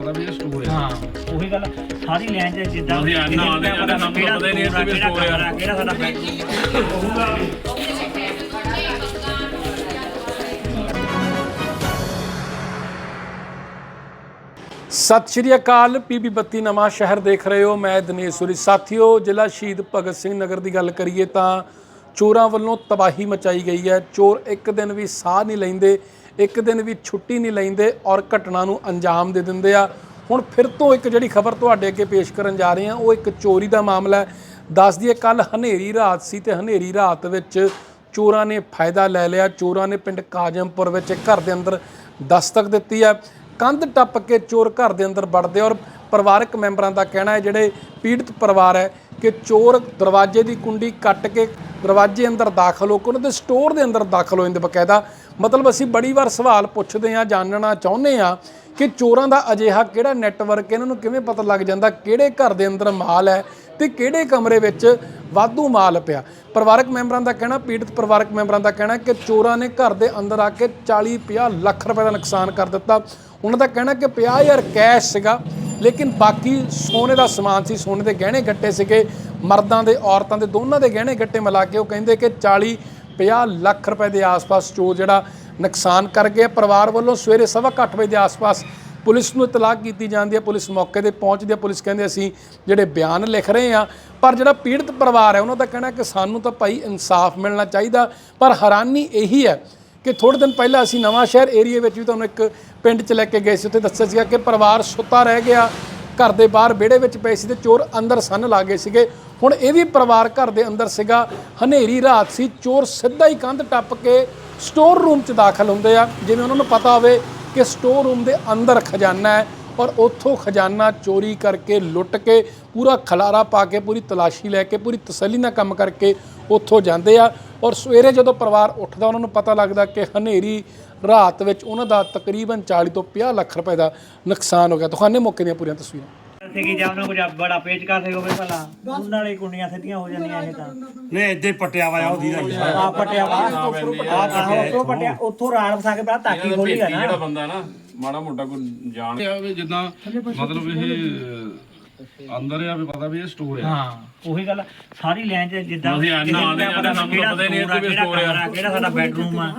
ਪਤਾ ਵੀ ਇਹ ਸਟੋਰ ਹੈ ਹਾਂ ਉਹੀ ਗੱਲ ਸਾਰੀ ਲਾਈਨ ਤੇ ਜਿੱਦਾਂ ਤੁਸੀਂ ਇੰਨਾ ਆਉਂਦੇ ਜਾਂਦੇ ਸਾਨੂੰ ਤਾਂ ਪਤਾ ਹੀ ਨਹੀਂ ਇੱਥੇ ਵੀ ਕਿਹੜਾ store ਆ। ਕਮਰਾ, ਕਿਹੜਾ ਸਾਡਾ ਬੈੱਡ ਹੋਊਗਾ। ਸਤਿ ਸ਼੍ਰੀ ਅਕਾਲ ਪੀਬੀ ਬੱਤੀ ਨਵਾਂ ਸ਼ਹਿਰ ਦੇਖ ਰਹੇ ਹੋ। ਮੈਂ ਦਿਨੇਸ਼ ਸੂਰੀ। ਸਾਥੀਓ ਜ਼ਿਲ੍ਹਾ ਸ਼ਹੀਦ ਭਗਤ ਸਿੰਘ ਨਗਰ ਦੀ ਗੱਲ ਕਰੀਏ ਤਾਂ ਚੋਰਾਂ ਵੱਲੋਂ ਤਬਾਹੀ ਮਚਾਈ ਗਈ ਹੈ। ਚੋਰ ਇੱਕ ਦਿਨ ਵੀ ਸਾਹ ਨਹੀਂ ਲੈਂਦੇ, ਇੱਕ ਦਿਨ ਵੀ ਛੁੱਟੀ ਨਹੀਂ ਲੈਂਦੇ ਔਰ ਘਟਨਾ ਨੂੰ ਅੰਜਾਮ ਦੇ ਦਿੰਦੇ ਆ। ਹੁਣ ਫਿਰ ਤੋਂ ਇੱਕ ਜਿਹੜੀ ਖਬਰ ਤੁਹਾਡੇ ਅੱਗੇ ਪੇਸ਼ ਕਰਨ ਜਾ ਰਹੇ ਹਾਂ, ਉਹ ਇੱਕ ਚੋਰੀ ਦਾ ਮਾਮਲਾ ਹੈ। ਦੱਸ ਦਈਏ ਕੱਲ ਹਨੇਰੀ ਰਾਤ ਸੀ ਤੇ ਹਨੇਰੀ ਰਾਤ ਵਿੱਚ ਚੋਰਾਂ ਨੇ ਫਾਇਦਾ ਲੈ ਲਿਆ। ਚੋਰਾਂ ਨੇ ਪਿੰਡ ਕਾਜਮਪੁਰ ਵਿੱਚ ਇੱਕ ਘਰ ਦੇ ਅੰਦਰ ਦਸਤਕ ਦਿੱਤੀ ਹੈ। ਕੰਧ ਟੱਪ ਕੇ ਚੋਰ ਘਰ ਦੇ ਅੰਦਰ ਵੜਦੇ ਔਰ ਪਰਿਵਾਰਕ ਮੈਂਬਰਾਂ ਦਾ ਕਹਿਣਾ ਹੈ, ਜਿਹੜੇ ਪੀੜਤ ਪਰਿਵਾਰ ਹੈ, ਕਿ ਚੋਰ ਦਰਵਾਜ਼ੇ ਦੀ ਕੁੰਡੀ ਕੱਟ ਕੇ ਦਰਵਾਜ਼ੇ ਅੰਦਰ ਦਾਖਲ ਹੋ ਕੇ ਉਹਨਾਂ ਦੇ ਸਟੋਰ ਦੇ ਅੰਦਰ ਦਾਖਲ ਹੋ ਜਾਂਦੇ ਬਕਾਇਦਾ। ਮਤਲਬ ਅਸੀਂ ਬੜੀ ਵਾਰ ਸਵਾਲ ਪੁੱਛਦੇ ਹਾਂ, ਜਾਣਨਾ ਚਾਹੁੰਦੇ ਹਾਂ ਕਿ ਚੋਰਾਂ ਦਾ ਅਜਿਹਾ ਕਿਹੜਾ ਨੈਟਵਰਕ ਇਹਨਾਂ ਨੂੰ ਕਿਵੇਂ ਪਤਾ ਲੱਗ ਜਾਂਦਾ ਕਿਹੜੇ ਘਰ ਦੇ ਅੰਦਰ ਮਾਲ ਹੈ ਤੇ ਕਿਹੜੇ ਕਮਰੇ ਵਿੱਚ ਵਾਧੂ ਮਾਲ ਪਿਆ? ਪਰਿਵਾਰਕ ਮੈਂਬਰਾਂ ਦਾ ਕਹਿਣਾ, ਪੀੜਤ ਪਰਿਵਾਰਕ ਮੈਂਬਰਾਂ ਦਾ ਕਹਿਣਾ ਕਿ ਚੋਰਾਂ ਨੇ ਘਰ ਦੇ ਅੰਦਰ ਆ ਕੇ 40 50 ਲੱਖ ਰੁਪਏ ਦਾ ਨੁਕਸਾਨ ਕਰ ਦਿੱਤਾ। ਉਹਨਾਂ ਦਾ ਕਹਿਣਾ ਕਿ 50000 ਕੈਸ਼ ਸੀਗਾ, ਲੇਕਿਨ ਬਾਕੀ ਸੋਨੇ ਦਾ ਸਮਾਨ ਸੀ, ਸੋਨੇ ਦੇ ਗਹਿਣੇ ਗੱਟੇ ਸੀਗੇ। ਮਰਦਾਂ ਦੇ, ਔਰਤਾਂ ਦੇ ਦੋਨਾਂ ਦੇ ਗਹਿਣੇ ਗੱਟੇ ਮਿਲਾ ਕੇ ਉਹ ਕਹਿੰਦੇ ਕਿ 40 50 ਲੱਖ ਰੁਪਏ ਦੇ ਆਸ-ਪਾਸ ਚੋਰ ਜਿਹੜਾ ਨੁਕਸਾਨ ਕਰ ਗਿਆ। ਪਰਿਵਾਰ ਵੱਲੋਂ ਸਵੇਰੇ ਸਵਾ ਕੁ ਅੱਠ ਵਜੇ ਦੇ ਆਸ-ਪਾਸ ਪੁਲਿਸ ਨੂੰ ਇਤਲਾਹ ਕੀਤੀ ਜਾਂਦੀ ਹੈ। ਪੁਲਿਸ ਮੌਕੇ ਤੇ ਪਹੁੰਚਦੀ ਹੈ। ਪੁਲਿਸ ਕਹਿੰਦੇ ਅਸੀਂ ਜਿਹੜੇ ਬਿਆਨ ਲਿਖ ਰਹੇ ਹਾਂ, ਪਰ ਜਿਹੜਾ ਪੀੜਤ ਪਰਿਵਾਰ ਹੈ, ਉਹਨਾਂ ਦਾ ਕਹਿਣਾ ਕਿ ਸਾਨੂੰ ਤਾਂ ਭਾਈ ਇਨਸਾਫ ਮਿਲਣਾ ਚਾਹੀਦਾ। ਪਰ ਹੈਰਾਨੀ ਇਹੀ ਹੈ ਕਿ ਥੋੜੇ ਦਿਨ ਪਹਿਲਾਂ ਅਸੀਂ ਨਵਾਂ ਸ਼ਹਿਰ ਏਰੀਆ ਵਿੱਚ ਵੀ ਤੁਹਾਨੂੰ ਇੱਕ ਪਿੰਡ 'ਚ ਲੈ ਕੇ ਗਏ ਸੀ। ਉੱਥੇ ਦੱਸਿਆ ਸੀਗਾ ਕਿ ਪਰਿਵਾਰ ਸੁੱਤਾ ਰਹਿ ਗਿਆ। ਘਰ ਦੇ ਬਾਹਰ ਵਿਹੜੇ ਵਿੱਚ ਪਏ ਸੀ ਤੇ ਚੋਰ ਅੰਦਰ ਸੰਨ ਲਾ ਗਏ ਸੀਗੇ। ਹੁਣ ਇਹ ਵੀ ਪਰਿਵਾਰ ਘਰ ਦੇ ਅੰਦਰ ਸੀਗਾ। ਹਨੇਰੀ ਰਾਤ ਸੀ, ਚੋਰ ਸਿੱਧਾ ਹੀ ਕੰਧ ਟੱਪ ਕੇ ਸਟੋਰ ਰੂਮ 'ਚ ਦਾਖਲ ਹੁੰਦੇ ਆ। ਜਿਵੇਂ ਉਹਨਾਂ ਨੂੰ ਪਤਾ ਹੋਵੇ ਕਿ ਸਟੋਰ ਰੂਮ ਦੇ ਅੰਦਰ ਖਜ਼ਾਨਾ ਹੈ ਔਰ ਉੱਥੋਂ ਖਜ਼ਾਨਾ ਚੋਰੀ ਕਰਕੇ ਲੁੱਟ ਕੇ ਪੂਰਾ ਖਲਾਰਾ ਪਾ ਕੇ, ਪੂਰੀ ਤਲਾਸ਼ੀ ਲੈ ਕੇ, ਪੂਰੀ ਤਸੱਲੀ ਨਾਲ ਕੰਮ ਕਰਕੇ ਉੱਥੋਂ ਜਾਂਦੇ ਆ। ਔਰ ਸਵੇਰੇ ਜਦੋਂ ਪਰਿਵਾਰ ਉੱਠਦਾ, ਉਹਨਾਂ ਨੂੰ ਪਤਾ ਲੱਗਦਾ ਕਿ ਹਨੇਰੀ ਰਾਤ ਵਿੱਚ ਉਹਨਾਂ ਦਾ ਤਕਰੀਬਨ 40 ਤੋਂ 50 ਲੱਖ ਰੁਪਏ ਦਾ ਨੁਕਸਾਨ ਹੋ ਗਿਆ। ਤੁਹਾਨੇ ਮੌਕੇ ਦੀਆਂ ਪੂਰੀਆਂ ਤਸਵੀਰਾਂ। ਸੀਗੀ ਜਾਂ ਉਹਨਾਂ ਕੁਝ ਬੜਾ ਪੇਚ ਕਰ ਸੇ ਹੋਵੇ ਭਲਾ? ਉਹਨਾਂ ਵਾਲੀ ਕੁੰਡੀਆਂ ਸਿੱਧੀਆਂ ਹੋ ਜਾਂਦੀਆਂ ਇਹ ਤਾਂ। ਨਹੀਂ ਇੱਦੇ ਪੱਟਿਆ ਵਾ ਉਹਦੀ ਦਾ ਆ। ਪਟਿਆ ਵਾ। ਆ ਤਾਂ ਉੱਥੋਂ ਪਟਿਆ ਉੱਥੋਂ ਰਾੜ ਫਸਾ ਕੇ ਬੜਾ ਤਾਕੀ ਖੋਲੀ ਆ ਭੇਤੀ ਨਾ। ਜਿਹੜਾ ਬੰਦਾ ਨਾ ਮਾੜਾ ਮੋਟਾ ਕੋਈ ਜਾਣ ਆ ਵੀ ਜਿੱਦਾਂ ਮਤਲਬ ਇਹ ਅੰਦਰ ਆ ਵੀ ਪਤਾ ਵੀ ਇਹ ਸਟੋਰ ਹੈ ਹਾਂ ਉਹੀ ਗੱਲ ਸਾਰੀ ਲਾਈਨ ਤੇ ਜਿੱਦਾਂ ਅਸੀਂ ਇੰਨਾ ਆਉਂਦੇ ਜਾਂਦੇ ਸਾਨੂੰ ਤਾਂ ਪਤਾ ਨਹੀਂ ਕਿਹੜਾ store ਆ। ਕਿਹੜਾ ਸਾਡਾ ਬੈੱਡਰੂਮ ਆ।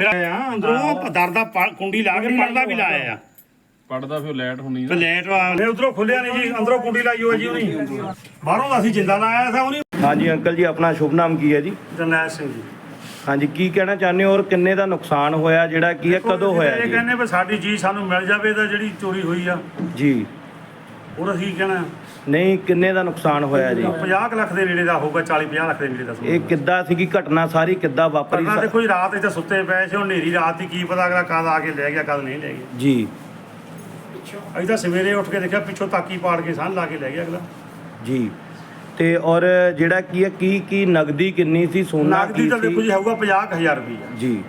ਫਿਰ ਆਇਆ ਅੰਦਰੋਂ ਦਰ ਦਾ ਪਾ- ਕੁੰਡੀ ਲਾ ਕੇ ਪਰਦਾ ਵੀ ਲਾਇਆ ਆ। ਪੜਦਾ ਫਿਰ ਲਾਈਟ ਹੋਣੀ ਤੇ ਨਾ ਲੈਟ ਵਾਲੇ ਉਧਰੋਂ ਖੁੱਲਿਆ ਨਹੀਂ ਜੀ ਅੰਦਰੋਂ ਕੁੰਡੀ ਲਾਈ ਹੋਈ ਜੀ ਉਹਨੇ ਬਾਹਰੋਂ ਤਾਂ ਅਸੀਂ ਜਿੰਦਾ ਲਾਇਆ ਸੀ ਉਹਨੇ। ਹਾਂਜੀ ਅੰਕਲ ਜੀ ਆਪਣਾ ਸ਼ੁਭ ਨਾਮ ਕੀ ਹੈ ਜੀ? ਜਰਨੈਲ ਸਿੰਘ ਜੀ। ਹਾਂਜੀ ਕੀ ਕਹਿਣਾ ਚਾਹੁੰਦੇ ਹੋ ਔਰ ਕਿੰਨੇ ਦਾ ਨੁਕਸਾਨ ਹੋਇਆ ਜਿਹੜਾ ਕੀ ਹੈ ਕਦੋਂ ਹੋਇਆ ਇਹ ਜੀ? ਕਹਿੰਦੇ ਵੀ ਸਾਡੀ ਜੀ ਸਾਨੂੰ ਮਿਲ ਜਾਵੇ ਤਾਂ ਜਿਹੜੀ ਚੋਰੀ ਹੋਈ ਆ। ਜੀ। ਉਹ ਅਸੀਂ ਕਹਿਣਾ? ਨਹੀਂ ਕਿੰਨੇ ਦਾ ਨੁਕਸਾਨ ਹੋਇਆ ਜੀ? 50 ਕੁ ਲੱਖ ਦੇ ਨੇੜੇ ਦਾ ਹੋਊਗਾ 40 50 ਲੱਖ ਦੇ ਨੇੜੇ ਦਾ ਇਹ ਕਿੱਦਾਂ ਸੀਗੀ ਘਟਨਾ ਸਾਰੀ? ਕਿੱਦਾਂ ਵਾਪਰੀ ਪਰਨਾ ਦੇਖੋ ਜੀ ਰਾਤ ਇੱਥੇ ਸੁੱਤੇ ਪਏ ਸੀ ਉਹ ਹਨੇਰੀ ਰਾਤ ਦੀ ਕੀ ਪਤਾ ਅਗਲਾ ਕਦ ਆ ਕੇ ਲੈ ਗਿਆ ਕਦ ਨਹੀਂ ਲੈ ਗਿਆ। ਜੀ। ਅਸੀਂ ਤਾਂ ਸਵੇਰੇ ਉੱਠ ਕੇ ਦੇਖਿਆ ਪਿੱਛੋਂ ਤਾਕੀ ਪਾੜ ਕੇ ਸੰਨ ਲਾ ਕੇ ਲੈ ਗਿਆ ਅਗਲਾ। ਜੀ। ਤੇ ਔਰ ਜਿਹੜਾ ਕੀ ਹੈ ਕੀ ਕੀ ਨਗਦੀ ਕਿੰਨੀ ਸੀ? ਸੋਨਾ ਨਗਦੀ ਕੀ ਤਾਂ ਦੇਖੋ ਸੀ ਜੀ ਹੋਊਗਾ 50000 ਰੁਪਈਆ। ਜੀ।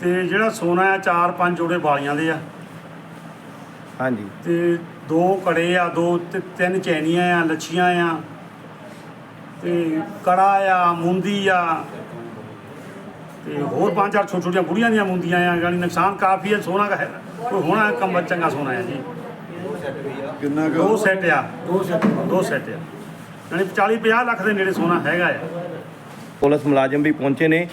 ਤੇ ਜਿਹੜਾ ਸੋਨਾ ਆ ਚਾਰ ਪੰਜ ਜੋੜੇ ਵਾਲੀਆਂ ਦੇ ਆ। ਹਾਂਜੀ। ਤੇ ਦੋ ਕੜੇ ਆ ਦੋ ਤੇ ਤਿੰਨ ਚੈਨੀਆਂ ਆ ਲੱਛੀਆਂ ਆ। ਤੇ ਕੜਾ ਆ ਮੁੰਦੀ ਆ। ਤੇ ਹੋਰ ਪੰਜ ਚਾਰ ਛੋਟੀਆਂ ਛੋਟੀਆਂ ਬੁੜੀਆਂ ਦੀਆਂ ਮੁੰਦੀਆਂ ਆ ਯਾਨੀ ਨੁਕਸਾਨ ਕਾਫੀ ਹੈ ਸੋਨਾ ਦਾ ਹੈ ਕੋਈ ਹੋਣਾ ਕੰਮ ਚੰਗਾ ਸੋਨਾ ਹੈ ਜੀ। ਕਿੰਨਾ ਦੋ ਸੈੱਟ ਆ। ਦੋ ਸੈੱਟ। ਦੋ ਸੈੱਟ ਆ। ਯਾਨੀ 40 50 ਲੱਖ ਦੇ ਨੇੜੇ ਸੋਨਾ ਹੈਗਾ ਆ। ਪੁਲਿਸ ਮੁਲਾਜ਼ਮ ਵੀ ਪਹੁੰਚੇ ਨੇ।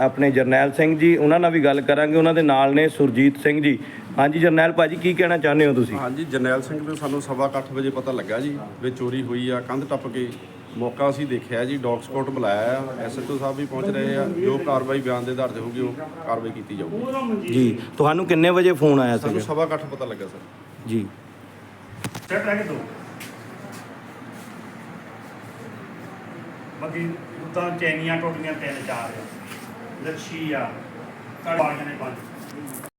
ਆਪਣੇ ਜਰਨੈਲ ਸਿੰਘ ਜੀ ਉਹਨਾਂ ਨਾਲ ਵੀ ਗੱਲ ਕਰਾਂਗੇ। ਉਹਨਾਂ ਦੇ ਨਾਲ ਨੇ ਸੁਰਜੀਤ ਸਿੰਘ ਜੀ। ਹਾਂਜੀ ਜਰਨੈਲ ਭਾਜੀ ਕੀ ਕਹਿਣਾ ਚਾਹੁੰਦੇ ਹੋ ਤੁਸੀਂ? ਹਾਂਜੀ ਜਰਨੈਲ ਸਿੰਘ ਨੂੰ ਸਾਨੂੰ ਸਵਾ ਕੁ ਅੱਠ ਵਜੇ ਪਤਾ ਲੱਗਾ ਜੀ ਵੀ ਚੋਰੀ ਹੋਈ ਆ ਕੰਧ ਟੱਪ ਕੇ। ਮੌਕਾ ਅਸੀਂ ਦੇਖਿਆ ਜੀ ਡੌਗ ਸਕਾਟ ਬੁਲਾਇਆ ਆ ਐਸਐਚਓ ਸਾਹਿਬ ਵੀ ਪਹੁੰਚ ਰਹੇ ਆ ਜੋ ਕਾਰਵਾਈ ਬਿਆਨ ਦੇ ਆਧਾਰ ਤੇ ਹੋਊਗੀ ਉਹ ਕਾਰਵਾਈ ਕੀਤੀ ਜਾਊਗੀ। ਜੀ ਤੁਹਾਨੂੰ ਕਿੰਨੇ ਵਜੇ ਫੋਨ ਆਇਆ ਸਾਨੂੰ ਸੀ ਸਵਾ ਕੁ ਅੱਠ ਪਤਾ ਲੱਗਾ ਸਰ। ਜੀ। ਸੈੱਟ ਰਹਿ ਗਏ ਦੋ ਬਾਕੀ ਉਦਾਂ ਚੈਨੀਆਂ ਟੋਟੀਆਂ ਤਿੰਨ ਚਾਰ ਆ ਲੱਛੀ ਆ ਨੇ ਪੰਜ।